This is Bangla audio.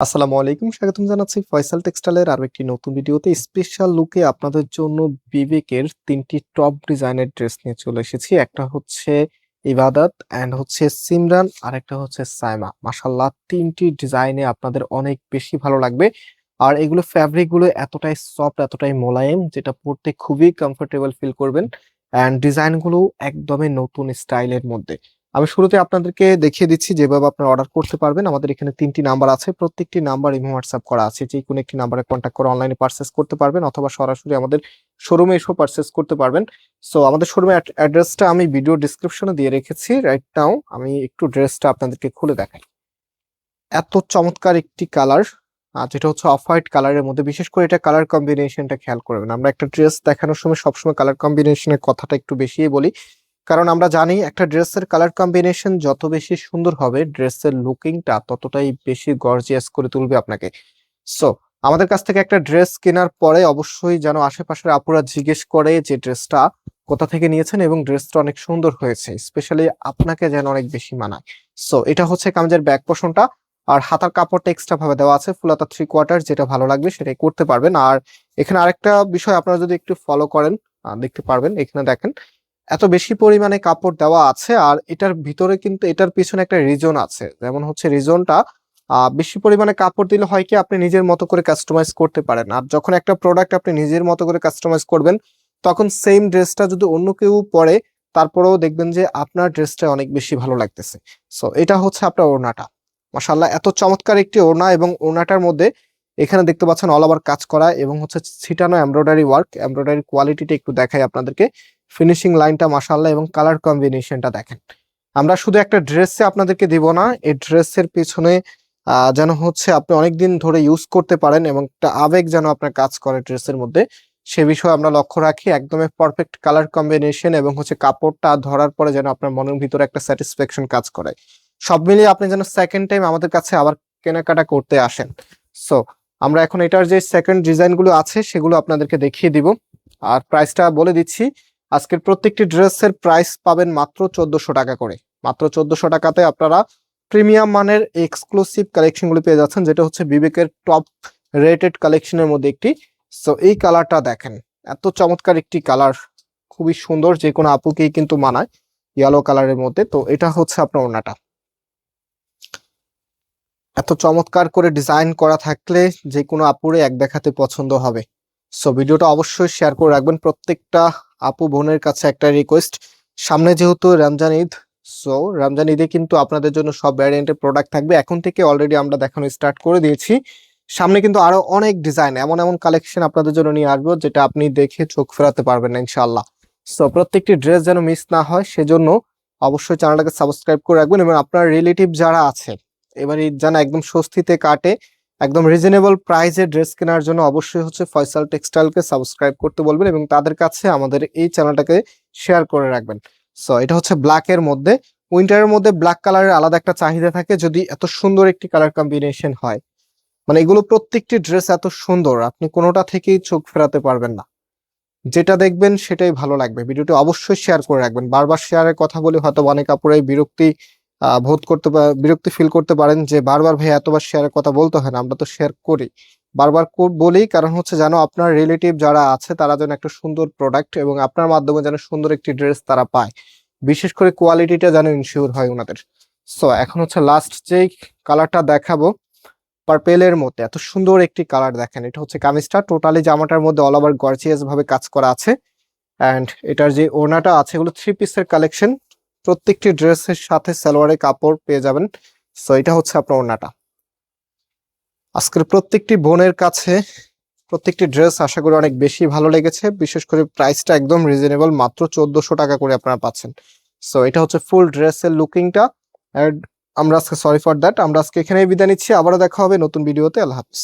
আসসালামু আলাইকুম, স্বাগতম জানাচ্ছি ফয়সাল টেক্সটাইলের আরও একটি নতুন ভিডিওতে। স্পেশাল লুকে আপনাদের জন্য বিবেকের তিনটি টপ ডিজাইনের ড্রেস নিয়ে চলে এসেছি। একটা হচ্ছে ইবাদত অ্যান্ড হচ্ছে সিমরান আর একটা হচ্ছে সাইমা। মাশাল্লাহ তিনটি ডিজাইনে আপনাদের অনেক বেশি ভালো লাগবে। আর এগুলো ফ্যাব্রিকগুলো এতটাই সফট, এতটাই মোলায়েম, যেটা পরতে খুবই কমফোর্টেবল ফিল করবেন। অ্যান্ড ডিজাইনগুলো একদমই নতুন স্টাইলের মধ্যে। আমি শুরুতে আপনাদেরকে দেখিয়ে দিচ্ছি যেভাবে আপনারা অর্ডার করতে পারবেন। আমাদের এখানে তিনটি নাম্বার আছে। প্রত্যেকটি নাম্বার ইমো হোয়াটসঅ্যাপ করা আছে। যে কোনো একটি নাম্বারে কন্ট্যাক্ট করে অনলাইনে পারচেস করতে পারবেন অথবা সরাসরি আমাদের শোরুমে এসেও পারচেস করতে পারবেন। সো আমাদের শোরুমের অ্যাড্রেসটা আমি ভিডিও ডিসক্রিপশনে দিয়ে রেখেছি রাইট নাও আমি একটু ড্রেসটা আপনাদেরকে খুলে দেখাই। এত চমৎকার একটি কালার আর যেটা হচ্ছে অফ হোয়াইট কালারের মধ্যে। বিশেষ করে এটা কালার কম্বিনেশনটা খেয়াল করবেন। আমরা একটা ড্রেস দেখানোর সময় সবসময় কালার কম্বিনেশনের কথাটা একটু বেশিই বলি। কারণ আমরা জানি একটা ড্রেসের কালার কম্বিনেশন যত বেশি সুন্দর হবে, ড্রেসের লুকিংটা ততটাই বেশি গর্জিয়াস করে তুলবে আপনাকে। সো আমাদের কাছ থেকে একটা ড্রেস কেনার পরে অবশ্যই যেন আশেপাশের আপুরা জিজ্ঞেস করে যে ড্রেসটা কোথা থেকে নিয়েছেন এবং ড্রেসটা অনেক সুন্দর হয়েছে স্পেশালি আপনাকে যেন অনেক বেশি মানায়। সো এটা হচ্ছে কামিজের ব্যাক পোষণটা। আর হাতার কাপড়টা এক্সট্রা ভাবে দেওয়া আছে ফুলাতা থ্রি কোয়ার্টার যেটা ভালো লাগবে সেটাই করতে পারবেন। আর এখানে আরেকটা বিষয় আপনারা যদি একটু ফলো করেন দেখতে পারবেন, এখানে দেখেন এত বেশি পরিমাণে কাপড় দেওয়া আছে আর এটার ভিতরে কিন্তু এটার পিছনে একটা রিজন আছে। যেমন হচ্ছে রিজনটা বেশি পরিমাণে কাপড় দিলে হয় কি আপনি নিজের মতো করে কাস্টমাইজ করতে পারেন। আর যখন একটা প্রোডাক্ট আপনি নিজের মতো করে কাস্টমাইজ করবেন, তখন সেম ড্রেসটা যদি অন্য কেউ পরে, তারপরেও দেখবেন যে আপনার ড্রেসটা অনেক বেশি ভালো লাগতেছে। সো এটা হচ্ছে আপনার ওড়নাটা। মাসাল্লাহ এত চমৎকার একটি ওড়না এবং ওড়নাটার মধ্যে এখানে দেখতে পাচ্ছেন অল ওভার কাজ করা এবং হচ্ছে ছিটানো এমব্রয়ডারি ওয়ার্ক এমব্রয়ডারি কোয়ালিটিটা একটু দেখাই আপনাদেরকে। ফিনিশিং লাইনটা মাসাল্লাহ এবং কালার কম্বিনেশনটা দেখেন। আমরা শুধু একটা ড্রেসে আপনাদেরকে দিব না, এই ড্রেসের পিছনে যেন হচ্ছে আপনি অনেকদিন ধরে ইউজ করতে পারেন এবং একটা আবেগ যেন আপনার কাজ করে ড্রেসের মধ্যে। সে বিষয়ে আমরা লক্ষ্য রাখি, একদমই পারফেক্ট কালার কম্বিনেশন এবং হচ্ছে কাপড়টা ধরার পরে যেন আপনার মনের ভিতরে একটা স্যাটিসফ্যাকশন কাজ করে। সব মিলিয়ে আপনি যেন সেকেন্ড টাইম আমাদের কাছে আবার কেনাকাটা করতে আসেন। সো আমরা এখন এটার যে সেকেন্ড ডিজাইনগুলো আছে, সেগুলো আপনাদেরকে দেখিয়ে দিব। আর প্রাইসটা বলে দিচ্ছি আজকের প্রত্যেকটি ড্রেসের প্রাইস পাবেন মাত্র চোদ্দশো টাকা করে। মাত্র চোদ্দশো টাকাতে আপনারা প্রিমিয়াম মানের এক্সক্লুসিভ কালেকশনগুলি পেয়ে যাচ্ছেন, যেটা হচ্ছে বিবেকের টপ রেটেড কালেকশনের মধ্যে একটি। সো এই কালারটা দেখেন, এত চমৎকার একটি কালার খুবই সুন্দর, যে কোনো আপুকেই কিন্তু মানায় ইয়েলো কালারের মধ্যে। তো, এটা হচ্ছে আপনার ওনাটা এত চমৎকার করে ডিজাইন করা থাকলে যে কোনো আপুরে এক দেখাতে পছন্দ হবে। সো ভিডিওটা অবশ্যই শেয়ার করে রাখবেন। প্রত্যেকটা আপু বোনের কাছে একটা রিকোয়েস্ট সামনে যেহেতু রমজান ঈদ সো রমজান ঈদে কিন্তু আপনাদের জন্য সব ভ্যারিয়েন্টের প্রোডাক্ট থাকবে। এখন থেকে অলরেডি আমরা দেখানো স্টার্ট করে দিয়েছি। সামনে কিন্তু আরও অনেক ডিজাইন এমন এমন কালেকশন আপনাদের জন্য নিয়ে আসব, যেটা আপনি দেখে চোখ ফেরাতে পারবেন না, ইনশাআল্লাহ। সো প্রত্যেকটি ড্রেস যেন মিস না হয়, সেজন্য অবশ্যই চ্যানেলটাকে সাবস্ক্রাইব করে রাখবেন, এবং আপনার রিলেটিভ যারা আছে, এবার ঈদ যেন একদম স্বস্তিতে কাটে একদম রিজনেবল প্রাইসে ড্রেস কেনার জন্য অবশ্যই হচ্ছে ফয়সাল টেক্সটাইলকে সাবস্ক্রাইব করতে বলবেন এবং তাদের কাছে আমাদের এই চ্যানেলটাকে শেয়ার করে রাখবেন। সো এটা হচ্ছে ব্ল্যাক এর মধ্যে। উইন্টারের মধ্যে ব্ল্যাক কালারের আলাদা একটা চাহিদা থাকে যদি এত সুন্দর একটি কালার কম্বিনেশন হয়। মানে এগুলো প্রত্যেকটি ড্রেস এত সুন্দর, আপনি কোনোটা থেকেই চোখ ফেরাতে পারবেন না। যেটা দেখবেন সেটাই ভালো লাগবে। ভিডিওটি অবশ্যই শেয়ার করে রাখবেন। বারবার শেয়ারের কথা বলে হয়তো অনেক আপুরাই বিরক্তি বোধ করতে বিরক্তি ফিল করতে পারেন যে বারবার ভাই এতবার শেয়ারের কথা বলতে হয় না, আমরা তো শেয়ার করি। বারবার বলি কারণ হচ্ছে যেন আপনার রিলেটিভ যারা আছে তারা যেন একটা সুন্দর প্রোডাক্ট এবং আপনার মাধ্যমে যেন সুন্দর একটি ড্রেস তারা পায়। বিশেষ করে কোয়ালিটিটা যেন ইনশিওর হয় ওনাদের। সো এখন হচ্ছে লাস্ট যেই কালারটা দেখাবো পার্পেলের মধ্যে। এত সুন্দর একটি কালার দেখেন, এটা হচ্ছে কামিজটা। টোটালি জামাটার মধ্যে অল ওভার গর্জিয়াস ভাবে কাজ করা আছে। অ্যান্ড এটার যে ওড়নাটা আছে, এগুলো থ্রি পিসের কালেকশন প্রত্যেকটি ড্রেসের সাথে সালোয়ারের কাপড় পেয়ে যাবেন। সো এটা হচ্ছে আপনার ওড়নাটা। আজকের প্রত্যেকটি বোনের কাছে প্রত্যেকটি ড্রেস আশা করি অনেক বেশি ভালো লেগেছে। বিশেষ করে প্রাইসটা একদম রিজনেবল, মাত্র চোদ্দশো টাকা করে আপনারা পাচ্ছেন। সো এটা হচ্ছে ফুল ড্রেসের লুকিংটা। আমরা আজকে সরি ফর দ্যাট আমরা আজকে এখানেই বিদায় নিচ্ছি। আবারও দেখা হবে নতুন ভিডিওতে। আল্লাহ হাফিজ।